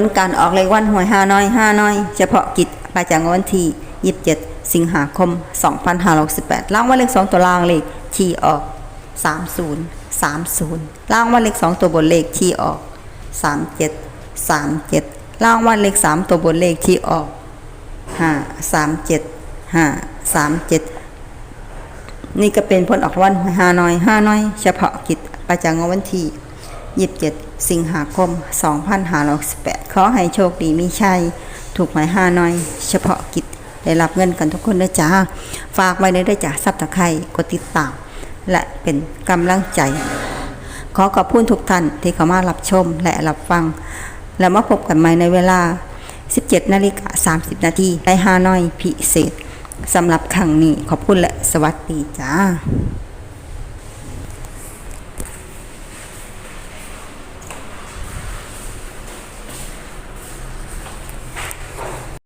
ลการออกเลขวันหวยห้าน้อยห้าน้อย เฉพาะกิจประจำวันที่ 27 สิงหาคม 2568ล่างว่าเลข 2 ตัวล่างเลขที่ออก 30 30ล่างว่าเลข 2 ตัวบนเลขที่ออก 37 37ล่างว่าเลข 3 ตัวบนเลขที่ออก 5 37 5 37 นี่ก็เป็นผลออกวันหวยห้าน้อยห้าน้อย เฉพาะกิจประจำวันที่ 27 สิงหาคม 2568 ขอให้โชคดีมีชัย ถูกหมายห้าน้อย เฉพาะกิจได้รับเงินกันทุกคนนะจ้าฝากไว้ในได้จ้าซับตะไคร่กดติดตาม และเป็นกำลังใจ ขอขอบคุณทุกท่านที่เข้ามารับชมและรับฟัง แล้วมาพบกันใหม่ในเวลา 17นาฬิกา30 นาทีในฮาน้อยพิเศษสำหรับครั้งนี้ขอบคุณและสวัสดีจ้า